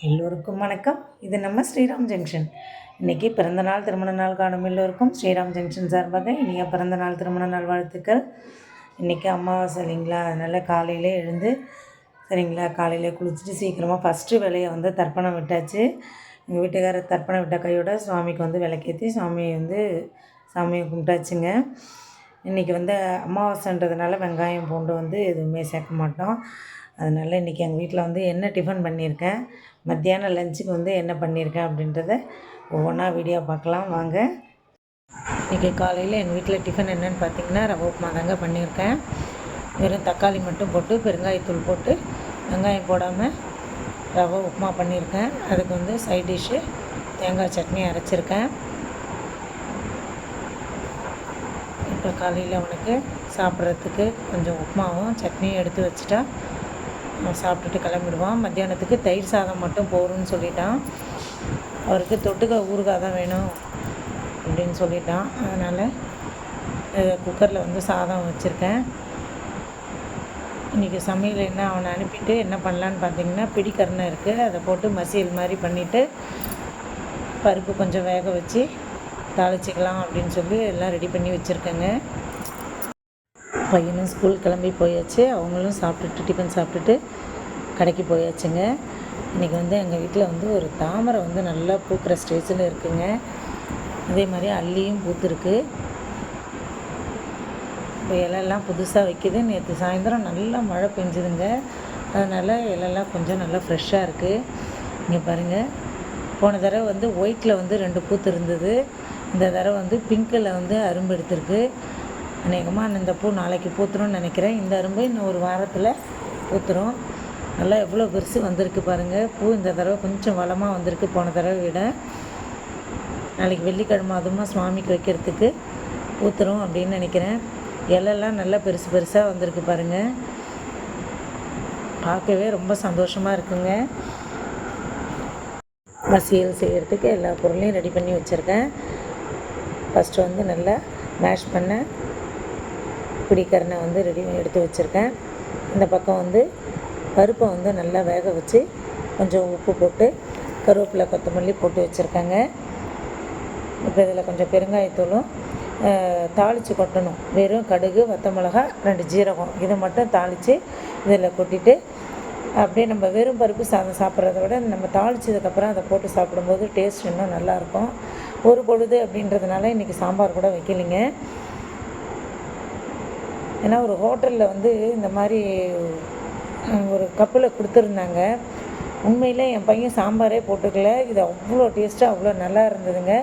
எல்லோருக்கும் வணக்கம். இது நம்ம ஸ்ரீராம் ஜங்ஷன். இன்றைக்கி பிறந்தநாள் திருமண நாள் காணும் எல்லோருக்கும் ஸ்ரீராம் ஜங்ஷன் சார்பாக இனிய பிறந்தநாள் திருமண நாள் வாழ்த்துக்கள். இன்றைக்கி அமாவாசை இல்லைங்களா? அதனால் காலையிலே எழுந்து சரிங்களா காலையிலே குளிச்சுட்டு சீக்கிரமாக ஃபஸ்ட்டு வேலையை வந்து தர்ப்பணம் விட்டாச்சு. எங்கள் வீட்டுக்காரர் தர்ப்பணம் விட்ட கையோட சுவாமிக்கு வந்து விளக்கேற்றி சுவாமியை வந்து சாமியை கும்பிட்டாச்சுங்க. இன்றைக்கி வந்து அமாவாசைன்றதுனால வெங்காயம் பூண்டு வந்து எதுவுமே சேர்க்க மாட்டோம். அதனால் இன்றைக்கி எங்கள் வீட்டில் வந்து என்ன டிஃபன் பண்ணியிருக்கேன்? மத்தியானம் லஞ்சுக்கு வந்து என்ன பண்ணியிருக்கேன் அப்படின்றத ஒவ்வொன்றா வீடியோ பார்க்கலாம். வாங்க. இன்றைக்கி காலையில் எங்கள் வீட்டில் டிஃபன் என்னென்னு பார்த்தீங்கன்னா ரவை உப்புமா தாங்க பண்ணியிருக்கேன் வெறும் தக்காளி மட்டும் போட்டு பெருங்காயத்தூள் போட்டு வெங்காயம் போடாமல் ரவை உப்புமா பண்ணியிருக்கேன் அதுக்கு வந்து சைட் டிஷ்ஷு தேங்காய் சட்னி அரைச்சிருக்கேன். இப்போ காலையில் அவனுக்கு சாப்பிட்றதுக்கு கொஞ்சம் உப்புமாவும் சட்னியும் எடுத்து வச்சுட்டா சாப்பிட்டுட்டு கிளம்பிடுவான் மத்தியானத்துக்கு தயிர் சாதம் மட்டும் போகணும்னு சொல்லிட்டான். அவருக்கு தொட்டுக்க ஊறுகாய் தான் வேணும் அப்படின்னு சொல்லிட்டான். அதனால் குக்கரில் வந்து சாதம் வச்சுருக்கேன். இன்றைக்கி சமையல் என்ன அவனை அனுப்பிட்டு என்ன பண்ணலான்னு பார்த்தீங்கன்னா பிடிக்கரணை இருக்குது அதை போட்டு மசியல் மாதிரி பண்ணிவிட்டு பருப்பு கொஞ்சம் வேக வச்சு தாளிச்சிக்கலாம் அப்படின்னு சொல்லி எல்லாம் ரெடி பண்ணி வச்சுருக்கேங்க. பையனும் ஸ்கூல் கிளம்பி போயாச்சு. அவங்களும் சாப்பிட்டுட்டு டிஃபன் சாப்பிட்டுட்டு கடைக்கு போயாச்சுங்க. இன்றைக்கி வந்து எங்கள் வீட்டில் வந்து ஒரு தாமரை வந்து நல்லா பூக்கிற ஸ்டேஜில் இருக்குங்க. அதே மாதிரி அள்ளியும் பூத்துருக்கு. இப்போ இலையெல்லாம் புதுசாக வைக்கிது. நேற்று சாயந்தரம் நல்லா மழை பெஞ்சுதுங்க. அதனால் இலையெல்லாம் கொஞ்சம் நல்லா ஃப்ரெஷ்ஷாக இருக்குது இங்கே பாருங்கள் போன தடவை வந்து ஒயிட்டில் வந்து ரெண்டு பூத்து இருந்தது இந்த தடவை வந்து பிங்க்கில் வந்து அரும்பு எடுத்திருக்கு. அநேகமாக இந்த பூ நாளைக்கு பூத்துரும்னு நினைக்கிறேன். இந்த அரும்பு இன்னும் ஒரு வாரத்தில் பூத்துரும். நல்லா எவ்வளோ பெருசு வந்திருக்கு பாருங்கள் பூ இந்த தடவை கொஞ்சம் வளமாக வந்திருக்கு போன தடவை விட. நாளைக்கு வெள்ளிக்கிழமை அதுமா சுவாமிக்கு வைக்கிறதுக்கு ஊத்துறோம் அப்படின்னு நினைக்கிறேன். இலெல்லாம் நல்லா பெருசு பெருசாக வந்திருக்கு பாருங்கள் பார்க்கவே ரொம்ப சந்தோஷமாக இருக்குங்க. மசியல் செய்கிறதுக்கு எல்லா பொருளையும் ரெடி பண்ணி வச்சுருக்கேன். ஃபஸ்ட்டு வந்து நல்லா மேஷ் பண்ண பிடிக்கரணை வந்து ரெடி எடுத்து வச்சுருக்கேன். இந்த பக்கம் வந்து பருப்பை வந்து நல்லா வேக வச்சு கொஞ்சம் உப்பு போட்டு கருவேப்பிலை கொத்தமல்லி போட்டு வச்சுருக்கேங்க. இப்போ இதில் கொஞ்சம் பெருங்காயத்தூளும் தாளித்து கொட்டணும். வெறும் கடுகு வத்த மிளகா ரெண்டு ஜீரகம். இதை மட்டும் தாளித்து இதில் கொட்டிட்டு அப்படியே நம்ம வெறும் பருப்பு சாதம் சாப்பிட்றத விட நம்ம தாளித்ததுக்கப்புறம் அதை போட்டு சாப்பிடும்போது டேஸ்ட் இன்னும் நல்லாயிருக்கும் ஒரு பொழுது அப்படின்றதுனால இன்றைக்கி சாம்பார் கூட வைக்கலிங்க. ஏன்னா ஒரு ஹோட்டலில் வந்து இந்த மாதிரி ஒரு கப்பில் கொடுத்துருந்தாங்க. உண்மையில் என் பையன் சாம்பாரே போட்டுக்கல. இது அவ்வளோ டேஸ்ட்டாக அவ்வளோ நல்லா இருந்ததுங்க.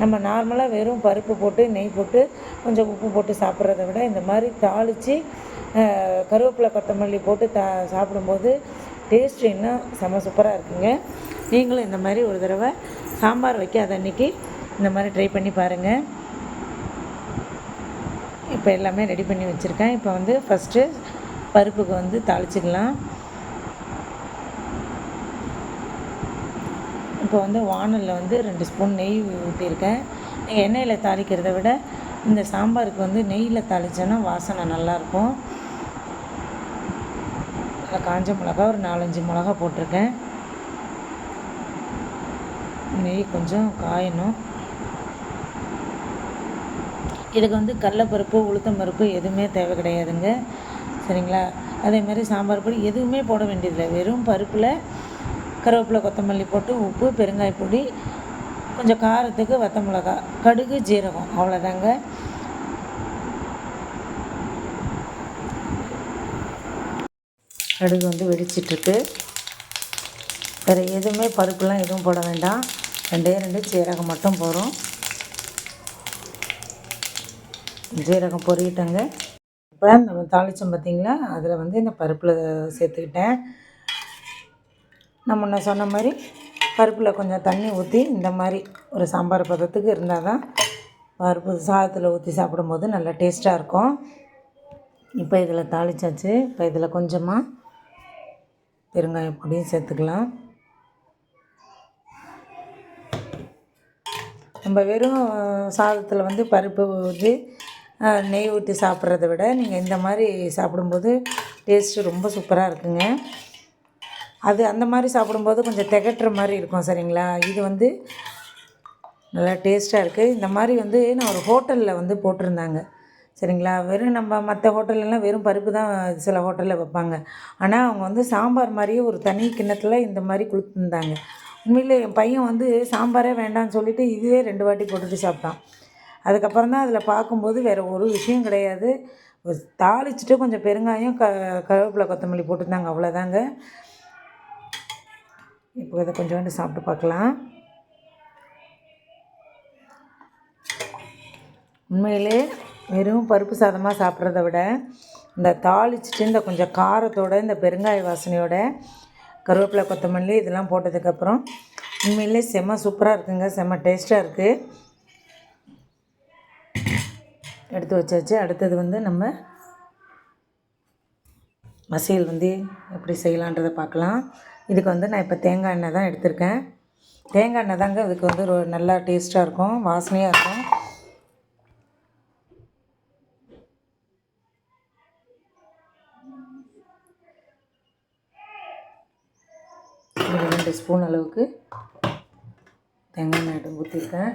நம்ம நார்மலாக வெறும் பருப்பு போட்டு நெய் போட்டு கொஞ்சம் உப்பு போட்டு சாப்பிட்றத விட இந்த மாதிரி தாளித்து கருவேப்பிலை கொத்தமல்லி போட்டு தா சாப்பிடும்போது டேஸ்ட் இன்னும் செம்ம சூப்பராக இருக்குங்க. நீங்களும் இந்த மாதிரி ஒரு தடவை சாம்பார் வைக்காத அன்னைக்கு இந்த மாதிரி ட்ரை பண்ணி பாருங்கள் இப்போ எல்லாமே ரெடி பண்ணி வச்சுருக்கேன். இப்போ வந்து ஃபஸ்ட்டு பருப்புக்கு வந்து தாளிச்சிக்கலாம். இப்போ வந்து வானலில் வந்து ரெண்டு ஸ்பூன் நெய் ஊற்றிருக்கேன் நீங்கள் எண்ணெயில் தாளிக்கிறத விட இந்த சாம்பாருக்கு வந்து நெய்யில் தாளித்தோன்னா வாசனை நல்லாயிருக்கும். அதில் காஞ்ச மிளகா ஒரு நாலஞ்சு மிளகா போட்டிருக்கேன். நெய் கொஞ்சம் காயணும். இதுக்கு வந்து கடலப்பருப்பு உளுத்தம் பருப்பு எதுவுமே தேவை கிடையாதுங்க. சரிங்களா? அதே மாதிரி சாம்பார் பொடி எதுவுமே போட வேண்டியதில்லை. வெறும் பருப்பில் கருவேப்பிலை கொத்தமல்லி போட்டு உப்பு பெருங்காய பொடி கொஞ்சம் காரத்துக்கு வத்த மிளகா கடுகு ஜீரகம். அவ்வளோதாங்க கடுகு வந்து வெடிச்சிட்ருக்கு வேறு எதுவுமே பருப்புலாம் எதுவும் போட வேண்டாம். ரெண்டே ரெண்டு சீரகம் மட்டும் போகிறோம் ஜீரகம் பொரியட்டங்க. இப்போ நம்ம தாளித்தோம் பார்த்திங்களா அதில் வந்து இந்த பருப்பில் சேர்த்துக்கிட்டேன். நம்ம முன்ன சொன்ன மாதிரி பருப்பில் கொஞ்சம் தண்ணி ஊற்றி இந்த மாதிரி ஒரு சாம்பார் பதத்துக்கு இருந்தால் தான் பருப்பு சாதத்தில் ஊற்றி சாப்பிடும்போது நல்லா டேஸ்ட்டாக இருக்கும். இப்போ இதில் தாளித்தாச்சு இப்போ இதில் கொஞ்சமாக பெருங்காய பொடியும் சேர்த்துக்கலாம். நம்ம வெறும் சாதத்தில் வந்து பருப்பு ஊற்றி நெய் ஊற்றி சாப்பிட்றத விட நீங்கள் இந்த மாதிரி சாப்பிடும்போது டேஸ்ட்டு ரொம்ப சூப்பராக இருக்குங்க. அது அந்த மாதிரி சாப்பிடும்போது கொஞ்சம் திகட்டுற மாதிரி இருக்கும் சரிங்களா? இது வந்து நல்லா டேஸ்ட்டாக இருக்குது இந்த மாதிரி வந்து நான் ஒரு ஹோட்டலில் வந்து போட்டிருந்தாங்க சரிங்களா? வெறும் நம்ம மற்ற ஹோட்டல்லலாம் வெறும் பருப்பு தான் சில ஹோட்டலில் வைப்பாங்க. ஆனால் அவங்க வந்து சாம்பார் மாதிரியே ஒரு தனி கிண்ணத்தில் இந்த மாதிரி கொடுத்துருந்தாங்க. உண்மையிலே என் பையன் வந்து சாம்பாரே வேண்டாம்னு சொல்லிட்டு இதுவே ரெண்டு வாட்டி போட்டுட்டு சாப்பிட்டான். அதுக்கப்புறம் தான் அதில் பார்க்கும்போது வேறு ஒரு விஷயம் கிடையாது. தாளிச்சுட்டு தாளிச்சிட்டு கொஞ்சம் பெருங்காயம் க கருவேப்பிலை கொத்தமல்லி போட்டிருந்தாங்க. அவ்வளோதாங்க. இப்போ இதை கொஞ்சோண்டு சாப்பிட்டு பார்க்கலாம். உண்மையிலே வெறும் பருப்பு சாதமாக சாப்பிட்றத விட இந்த தாளிச்சிட்டு இந்த கொஞ்சம் காரத்தோட இந்த பெருங்காய வாசனையோட கருவேப்பிலை கொத்தமல்லி இதெல்லாம் போட்டதுக்கப்புறம் உண்மையிலே செம்ம சூப்பராக இருக்குங்க. செம்ம டேஸ்ட்டாக இருக்குது எடுத்து வச்சாச்சு. அடுத்தது வந்து நம்ம மசியல் வந்து எப்படி செய்யலான்றதை பார்க்கலாம். இதுக்கு வந்து நான் இப்போ தேங்காய் எண்ணெய் தான் எடுத்திருக்கேன். தேங்காய் எண்ணெய் தாங்க இதுக்கு வந்து ஒரு நல்லா டேஸ்ட்டாக இருக்கும் வாசனையாக இருக்கும். ஒரு ரெண்டு ஸ்பூன் அளவுக்கு தேங்காய் எண்ணெய் ஊற்றிருக்கேன்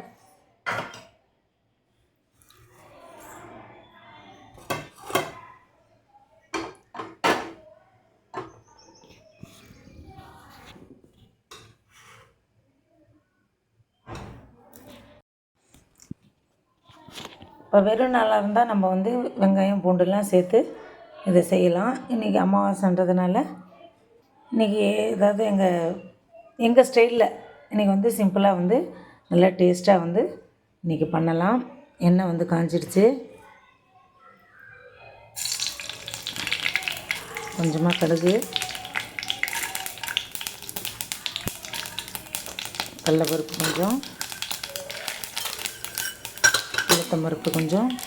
இப்போ வெறும் நாளாக இருந்தால் நம்ம வந்து வெங்காயம் பூண்டுலாம் சேர்த்து இதை செய்யலாம். இன்றைக்கி அமாவாசைன்றதுனால இன்றைக்கி ஏதாவது எங்கள் எங்கள் ஸ்டைலில் இன்றைக்கி வந்து சிம்பிளாக வந்து நல்லா டேஸ்ட்டாக வந்து இன்றைக்கி பண்ணலாம். எண்ணெய் வந்து காஞ்சிடுச்சு கொஞ்சமாக கடுகு கடலப்பருப்பு கொஞ்சம். உளுத்தம் பருப்பு கொஞ்சம்.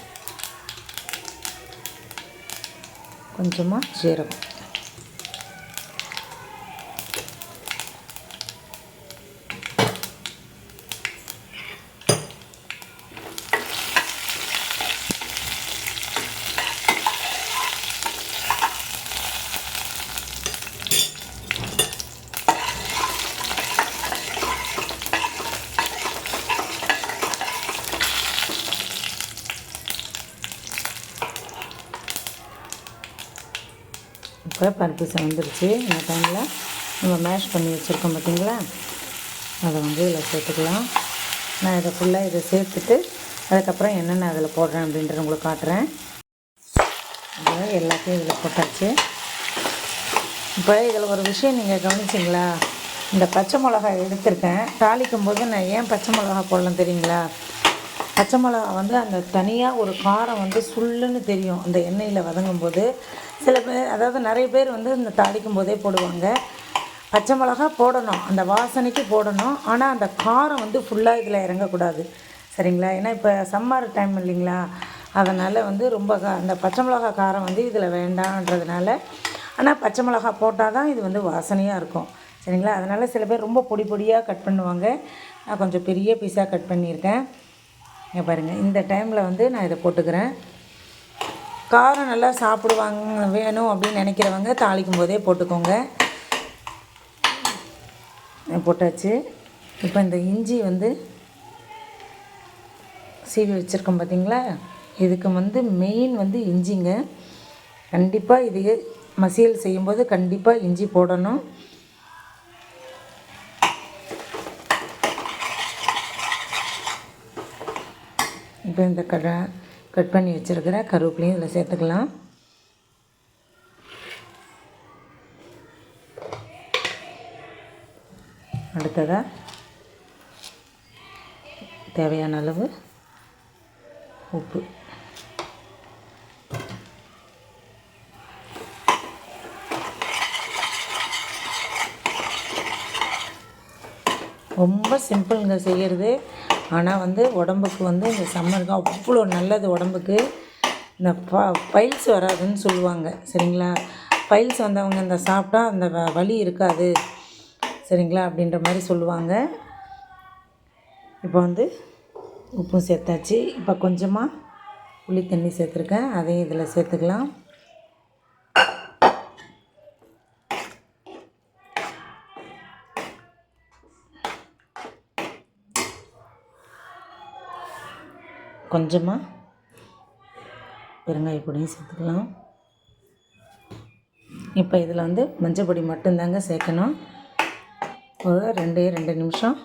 கொஞ்சமாக ஜீரகம். இப்போ பருப்பு செவந்துருச்சு. இந்த டைமில் நம்ம மேஷ் பண்ணி வச்சுருக்கோம் பார்த்தீங்களா அதை வந்து இதில் சேர்த்துக்கலாம். நான் இதை ஃபுல்லாக இதை சேர்த்துட்டு அதுக்கப்புறம் என்னென்ன அதில் போடுறேன் அப்படின்றத உங்களுக்கு காட்டுறேன். இப்போ எல்லாத்தையும் இதில் போட்டாச்சு. இப்போ இதில் ஒரு விஷயம் நீங்கள் கவனிச்சிங்களா? இந்த பச்சை மிளகாய் எடுத்திருக்கேன். தாளிக்கும் போது நான் ஏன் பச்சை மிளகா போடலாம் தெரியுங்களா? பச்சை மிளகா வந்து அந்த தனியாக ஒரு காரம் வந்து சுள்ளுன்னு தெரியும். அந்த எண்ணெயில் வதங்கும் போது சில பேர் அதாவது நிறைய பேர் வந்து இந்த தாளிக்கும் போதே போடுவாங்க. பச்சை மிளகா போடணும். அந்த வாசனைக்கு போடணும். ஆனால் அந்த காரம் வந்து ஃபுல்லாக இதில் இறங்கக்கூடாது. சரிங்களா? ஏன்னா இப்போ சம்மர் டைம் இல்லைங்களா? அதனால் வந்து ரொம்ப கா அந்த பச்சை மிளகா காரம் வந்து இதில் வேண்டான்றதுனால ஆனால் பச்சை மிளகா போட்டால் தான் இது வந்து வாசனையாக இருக்கும். சரிங்களா? அதனால் சில பேர் ரொம்ப பொடி பொடியாக கட் பண்ணுவாங்க. நான் கொஞ்சம் பெரிய பீஸாக கட் பண்ணியிருக்கேன். இங்கே பாருங்கள் இந்த டைமில் வந்து நான் இதை போட்டுக்கிறேன். காரம் நல்லா சாப்பிடுவாங்க வேணும் அப்படின்னு நினைக்கிறவங்க தாளிக்கும் போதே போட்டுக்கோங்க. போட்டாச்சு. இப்போ இந்த இஞ்சி வந்து சீவி வச்சுருக்கோம் பார்த்தீங்களா இதுக்கு வந்து மெயின் வந்து இஞ்சிங்க. கண்டிப்பாக இது மசியல் செய்யும்போது கண்டிப்பாக இஞ்சி போடணும். இப்போ இந்த கடை கட் பண்ணி வச்சுருக்கிற கருவேப்பிலையும் இதில் சேர்த்துக்கலாம். அடுத்ததாக தேவையான அளவு உப்பு. ரொம்ப சிம்பிளுங்க செய்கிறது ஆனால் வந்து உடம்புக்கு வந்து இந்த சம்மருக்கு அவ்வளோ நல்லது உடம்புக்கு. இந்த ப பைல்ஸ் வராதுன்னு சொல்லுவாங்க சரிங்களா? பைல்ஸ் வந்தவங்க இந்த சாப்பிட்டா அந்த வ வலி இருக்காது சரிங்களா? அப்படின்ற மாதிரி சொல்லுவாங்க. இப்போ வந்து உப்பும் சேர்த்தாச்சு. இப்போ கொஞ்சமாக புளி தண்ணி சேர்த்துருக்கேன். அதையும் இதில் சேர்த்துக்கலாம். கொஞ்சமாக பெருங்காய பொடியும் சேர்த்துக்கலாம். இப்போ இதில் வந்து மஞ்சள் பொடி மட்டும்தாங்க சேர்க்கணும். ஒரு ரெண்டே ரெண்டு நிமிஷம்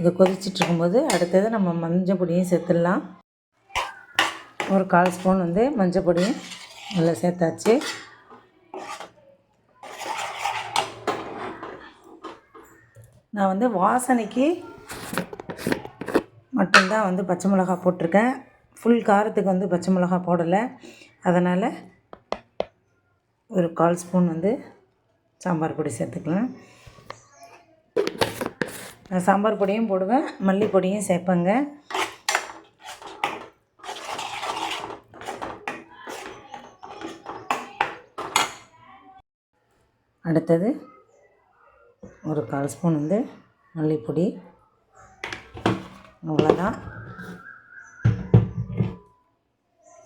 இது கொதிச்சிட்டு இருக்கும்போது அடுத்தது நம்ம மஞ்சள் பொடியும் சேர்த்துடலாம். ஒரு கால் ஸ்பூன் வந்து மஞ்சள் பொடியும் நல்லா சேர்த்தாச்சு. நான் வந்து வாசனைக்கு மட்டும்தான் வந்து பச்சை மிளகா போட்டிருக்கேன். ஃபுல் காரத்துக்கு வந்து பச்சை மிளகா போடலை. அதனால் ஒரு கால் ஸ்பூன் வந்து சாம்பார் பொடி சேர்த்துக்கலாம். நான் சாம்பார் பொடியும் போடுவேன். மல்லி பொடியும் சேர்ப்பேங்க. அடுத்தது ஒரு கால் ஸ்பூன் வந்து மல்லிப்பொடி. அவ்வளோதான்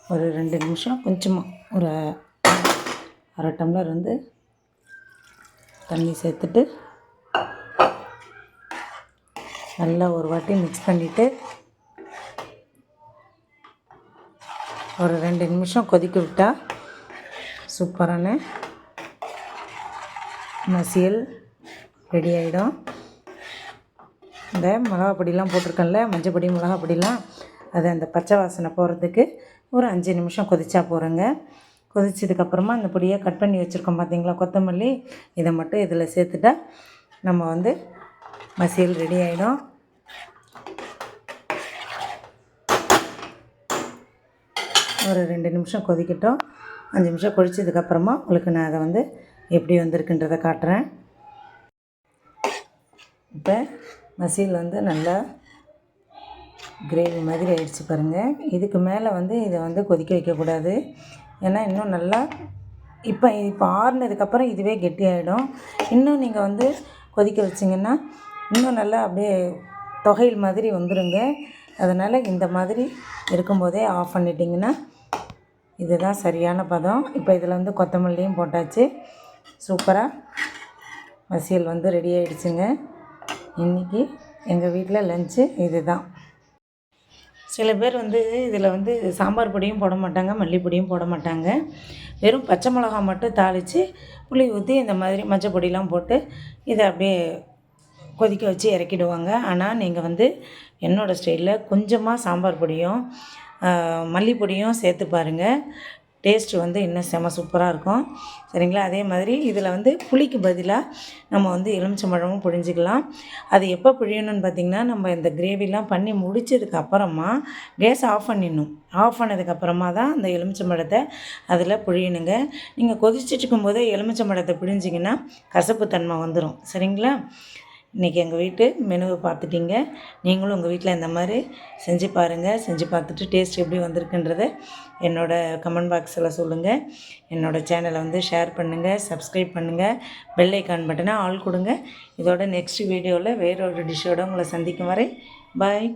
ஒரு ரெண்டு நிமிஷம் கொஞ்சமாக ஒரு அரை டம்ளர் வந்து தண்ணி சேர்த்துட்டு நல்லா ஒரு வாட்டி மிக்ஸ் பண்ணிவிட்டு ஒரு ரெண்டு நிமிஷம் கொதிக்க விட்டால் சூப்பரான மசியல் ரெடி ஆகிடும் இந்த மிளகா பொடிலாம் போட்டிருக்கேன்ல மஞ்சள் பொடி மிளகா பொடிலாம். அது அந்த பச்சை வாசனை போகிறதுக்கு ஒரு அஞ்சு நிமிஷம் கொதிச்சா போகிறேங்க கொதிச்சதுக்கப்புறமா அந்த பொடியை கட் பண்ணி வச்சுருக்கோம் பார்த்தீங்களா கொத்தமல்லி. இதை மட்டும் இதில் சேர்த்துட்டா நம்ம வந்து மசியல் ரெடி ஆகிடும் ஒரு ரெண்டு நிமிஷம் கொதிக்கட்டும். அஞ்சு நிமிஷம் கொதிச்சதுக்கப்புறமா உங்களுக்கு நான் அதை வந்து எப்படி வந்திருக்குன்றதை காட்டுறேன். இப்போ மசியல் வந்து நல்லா கிரேவி மாதிரி ஆயிடுச்சு பாருங்கள் இதுக்கு மேலே வந்து இதை வந்து கொதிக்க வைக்கக்கூடாது. ஏன்னா இன்னும் நல்லா இப்போ இப்போ ஆறுனதுக்கப்புறம் இதுவே கெட்டியாயிடும் இன்னும் நீங்கள் வந்து கொதிக்க வச்சிங்கன்னா இன்னும் நல்லா அப்படியே தொகையில் மாதிரி வந்துடுங்க அதனால் இந்த மாதிரி இருக்கும்போதே ஆஃப் பண்ணிட்டிங்கன்னா இதுதான் சரியான பதம். இப்போ இதில் வந்து கொத்தமல்லியும் போட்டாச்சு. சூப்பராக மசியல் வந்து ரெடி ஆகிடுச்சுங்க இன்றைக்கி எங்கள் வீட்டில் லஞ்சு இது தான் சில பேர் வந்து இதில் வந்து சாம்பார் பொடியும் போட மாட்டாங்க மல்லிப்பொடியும் போட மாட்டாங்க. வெறும் பச்சை மிளகா மட்டும் தாளித்து புளி ஊற்றி இந்த மாதிரி மஞ்சள் பொடியெலாம் போட்டு இதை அப்படியே கொதிக்க வச்சு இறக்கிடுவாங்க. ஆனால் நீங்கள் வந்து என்னோடய ஸ்டைலில் கொஞ்சமாக சாம்பார் பொடியும் மல்லிப்பொடியும் சேர்த்து பாருங்கள் டேஸ்ட்டு வந்து இன்னும் செம சூப்பராக இருக்கும். சரிங்களா? அதே மாதிரி இதில் வந்து புளிக்கு பதிலாக நம்ம வந்து எலுமிச்சம்பழமும் புழிஞ்சிக்கலாம். அது எப்போ புழியணும்னு பார்த்திங்கன்னா நம்ம இந்த கிரேவிலாம் பண்ணி முடித்ததுக்கு அப்புறமா கேஸ் ஆஃப் பண்ணிடணும். ஆஃப் பண்ணதுக்கப்புறமா தான் அந்த எலுமிச்சம்பழத்தை அதில் புழியணுங்க. நீங்கள் கொதிச்சிட்டு இருக்கும்போதே எலுமிச்சம்பழத்தை பிழிஞ்சிங்கன்னா கசப்பு தன்மை வந்துடும் சரிங்களா? இன்றைக்கி எங்கள் வீட்டு மெனுவை பார்த்துட்டிங்க. நீங்களும் உங்கள் வீட்டில் இந்த மாதிரி செஞ்சு பாருங்கள் செஞ்சு பார்த்துட்டு டேஸ்ட் எப்படி வந்திருக்குன்றத என்னோடய கமெண்ட் பாக்ஸில் சொல்லுங்கள் என்னோடய சேனலை வந்து ஷேர் பண்ணுங்கள் சப்ஸ்கிரைப் பண்ணுங்கள் பெல் ஐக்கான் பட்டனை ஆள் கொடுங்க. இதோட நெக்ஸ்ட் வீடியோவில் வேறொரு டிஷ்ஷோடு உங்களை சந்திக்கும் வரை பாய்